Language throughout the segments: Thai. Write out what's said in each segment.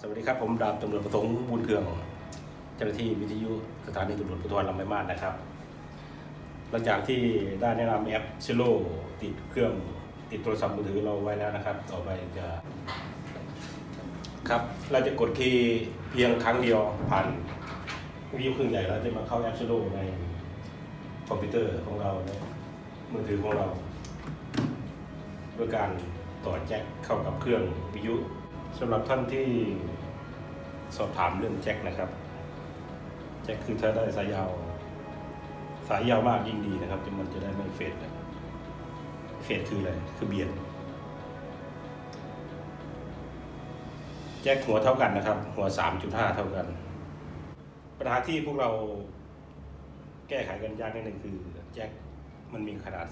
สวัสดีครับ ผมดาบตำรวจประสงค์บุญเคือง เจ้าหน้าที่วิทยุสถานีตำรวจภูธรลำไม้มาศนะครับ หลังจากที่ได้แนะนำแอปซิโลติดเครื่องติดโทรศัพท์มือถือเราไว้แล้วนะครับ ต่อไปจะครับเราจะกดคีย์เพียงครั้งเดียวผ่านวิทยุเครื่องใหญ่เราจะมาเข้าแอปซิโลในคอมพิวเตอร์ของเราในมือถือของเรา ด้วยการต่อแจ็คเข้ากับเครื่องวิทยุ สำหรับท่านที่สอบถามเรื่องแจ็คนะครับ แจ็คคือถ้าได้สายยาว สายยาวมากยิ่งดีนะครับจะมันจะได้ไม่เฟดเฟดคืออะไร คือเบียดแจ็คหัวเท่ากันนะครับ หัว 3.5 เท่ากัน ปัญหาที่พวกเราแก้ไขกันยากนิดหนึ่งคือแจ็คมันมีขนาด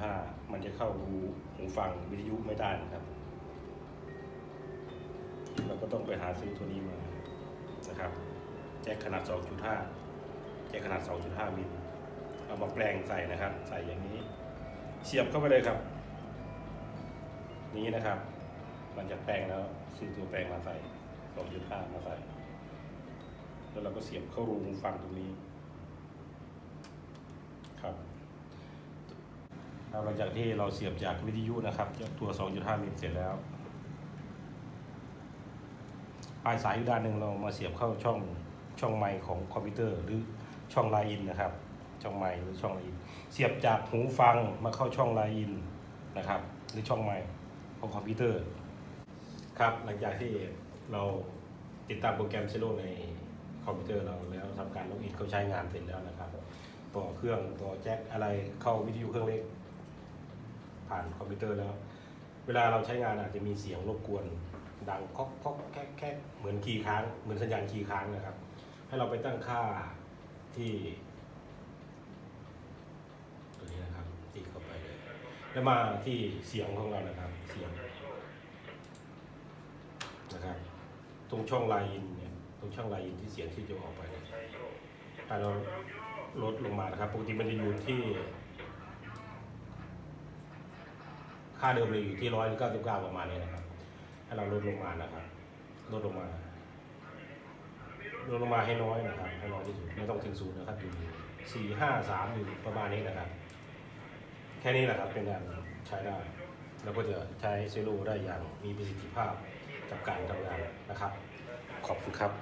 3.5 มันจะเข้ารูหูฟังวิทยุไม่ได้นะครับ ก็ต้องไปหาซื้อตัวนี้มานะครับแจ็คขนาด 2.5 แจ็คขนาด 2.5 มิลเอามาแปลงใส่นะครับ ใส่อย่างนี้ เสียบเข้าไปเลยครับ นี้นะครับ มันจะแปลงแล้วซื้อตัวแปลงมาใส่ 2.5 มาใส่ แล้วเราก็เสียบเข้ารูฟังตรงนี้ ครับหลังจากที่เราเสียบจากวิทยุนะครับตัว 2.5 มิลเสร็จแล้ว ปลายสายอีกด้านหนึ่งเรามาเสียบเข้าช่องช่องไมค์ของคอมพิวเตอร์ หรือช่องไลน์อินนะครับ ช่องไมค์หรือช่องไลน์อิน เสียบจากหูฟังมาเข้าช่องไลน์อินนะครับ หรือช่องไมค์ของคอมพิวเตอร์ ครับหลังจากที่เราติดตั้งโปรแกรมเชโลในคอมพิวเตอร์เราแล้วทำการล็อกอินเข้าใช้งานเสร็จแล้วนะครับ ต่อเครื่องต่อแจ็คอะไรเข้าวิทยุเครื่องเล็ก ผ่านคอมพิวเตอร์แล้ว เวลาเราใช้งานอาจจะมีเสียงรบกวน ดังก๊อกก๊อกแก๊กแก๊กเหมือนคีย์ค้าง เหมือนสัญญาณคีย์ค้างนะครับ ให้เราไปตั้งค่าที่ตัวนี้นะครับตีเข้าไปเลยแล้วมาที่เสียงของเรานะครับ เสียงนะครับ ตรงช่องไลน์เนี่ยตรงช่องไลน์ที่เสียงที่จะออกไปเนี่ยถ้าเราลดลงมานะครับปกติมันจะอยู่ที่ ค่าเดิมเลยอยู่ที่ร้อยเก้าสิบเก้าประมาณนี้นะครับ ให้เราลดลงมานะครับลดลงมาลดลงมาให้น้อยนะครับให้น้อยที่สุดไม่ต้องถึงศูนย์นะครับอยู่สี่ห้าสามอยู่ประมาณนี้นะครับ แค่นี้แหละครับเป็นการใช้ได้แล้วก็จะใช้เซโลได้อย่างมีประสิทธิภาพกับการทำงานนะครับ ขอบคุณครับ